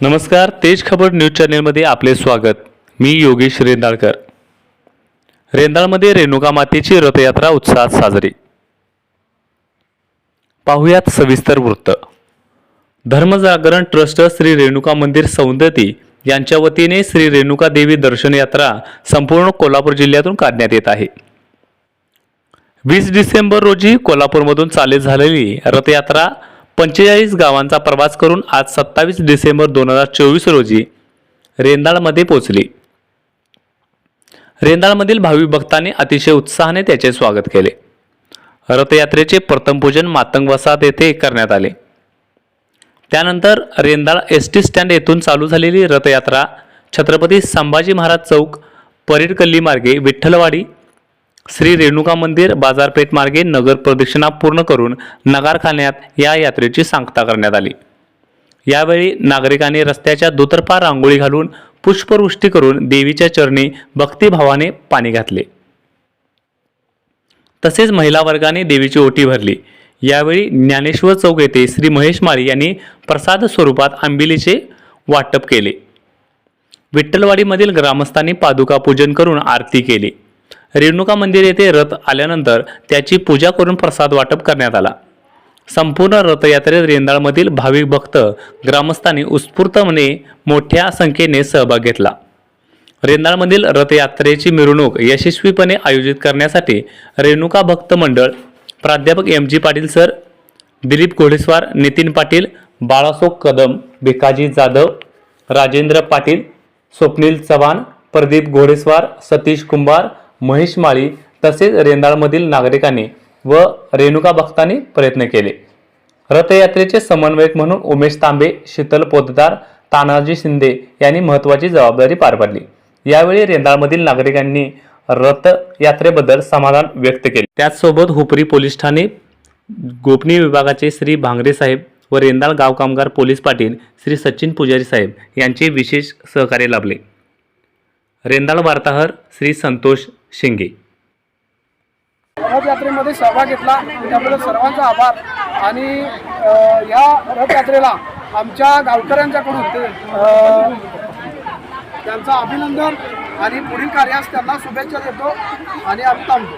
नमस्कार तेज खबर न्यूज चॅनेलमध्ये आपले स्वागत. मी योगेश रेंदाळकर. रेंदाळमध्ये रेणुका मातेची रथयात्रा उत्साहात साजरी. पाहुयात सविस्तर वृत्त. धर्मजागरण ट्रस्ट श्री रेणुका मंदिर सौंदती यांच्या वतीने श्री रेणुका देवी दर्शन यात्रा संपूर्ण कोल्हापूर जिल्ह्यातून काढण्यात येत आहे. वीस डिसेंबर रोजी कोल्हापूरमधून चालू झालेली रथयात्रा पंचेचाळीस गावांचा प्रवास करून आज सत्तावीस डिसेंबर दोन हजार चोवीस रोजी रेंदाळमध्ये पोचली रेंदाळमधील भावी भक्तांनी अतिशय उत्साहाने त्याचे स्वागत केले. रथयात्रेचे प्रथम पूजन मातंग वसाहत येथे करण्यात आले. त्यानंतर रेंदाळ एस टी स्टँड येथून चालू झालेली रथयात्रा छत्रपती संभाजी महाराज चौक परेड गल्ली मार्गे विठ्ठलवाडी श्री रेणुका मंदिर बाजारपेठ मार्गे नगर प्रदक्षिणा पूर्ण करून नगारखान्यात या यात्रेची सांगता करण्यात आली. यावेळी नागरिकांनी रस्त्याच्या दुतर्फा रांगोळी घालून पुष्पवृष्टी करून देवीच्या चरणी भक्तिभावाने पाणी घातले. तसेच महिला वर्गाने देवीची ओटी भरली. यावेळी ज्ञानेश्वर चौक येथे श्री महेश माळी यांनी प्रसाद स्वरूपात आंबिलीचे वाटप केले. विठ्ठलवाडीमधील ग्रामस्थांनी पादुका पूजन करून आरती केली. रेणुका मंदिर येथे रथ आल्यानंतर त्याची पूजा करून प्रसाद वाटप करण्यात आला. संपूर्ण रथयात्रेत रेंदाळमधील भाविक भक्त ग्रामस्थांनी उत्स्फूर्तपणे मोठ्या संख्येने सहभाग घेतला. रेंदाळमधील रथयात्रेची मिरवणूक यशस्वीपणे आयोजित करण्यासाठी रेणुका भक्त मंडळ प्राध्यापक M G Patil sir Dilip Ghodeswar Nitin Patil Balaso Kadam Bhikaji Jadhav Rajendra Patil Swapnil Chavan Pradeep Ghodeswar Satish Kumbhar Mahesh Mali तसेच रेंदाळमधील नागरिकांनी व रेणुका भक्तांनी प्रयत्न केले. रथयात्रेचे समन्वयक म्हणून उमेश तांबे शीतल पोतदार तानाजी शिंदे यांनी महत्त्वाची जबाबदारी पार पाडली. यावेळी रेंदाळमधील नागरिकांनी रथयात्रेबद्दल समाधान व्यक्त केले. त्याचसोबत हुपरी पोलीस ठाणे गोपनीय विभागाचे श्री भांगरे साहेब व रेंदाळ गाव कामगार पोलीस पाटील श्री सचिन पुजारी साहेब यांचे विशेष सहकार्य लाभले. रेंदाळ वार्ताहर श्री संतोष शिंगे. रथयात्रेमध्ये सहभाग घेतला त्याबद्दल सर्वांचा आभार. आणि या रथयात्रेला आमच्या गावकऱ्यांच्याकडून ते, त्यांचं अभिनंदन आणि पुढील कार्यास त्यांना शुभेच्छा देतो आणि आम्ही थांबतो.